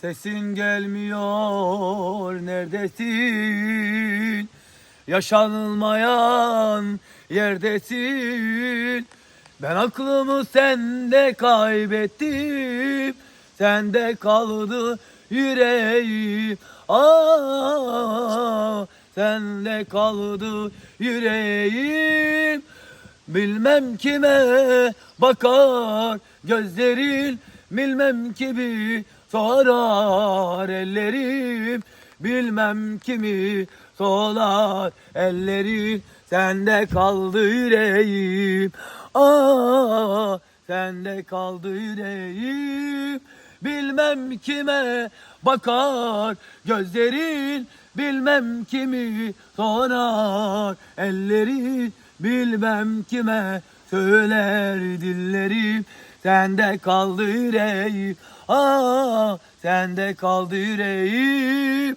Sesin gelmiyor neredesin? Yaşanılmayan yerdesin. Ben aklımı sende kaybettim. Sende kaldı yüreğim. Aa, sende kaldı yüreğim. Bilmem kime bakar gözlerin Bilmem kimi sorar ellerim Bilmem kimi sorar ellerin Sende kaldı yüreğim Aa, sende kaldı yüreğim. Bilmem kime bakar gözlerin Bilmem kimi sorar ellerin. Bilmem kime söyler dillerim Sende kaldı yüreğim. Aa, sende kaldı yüreğim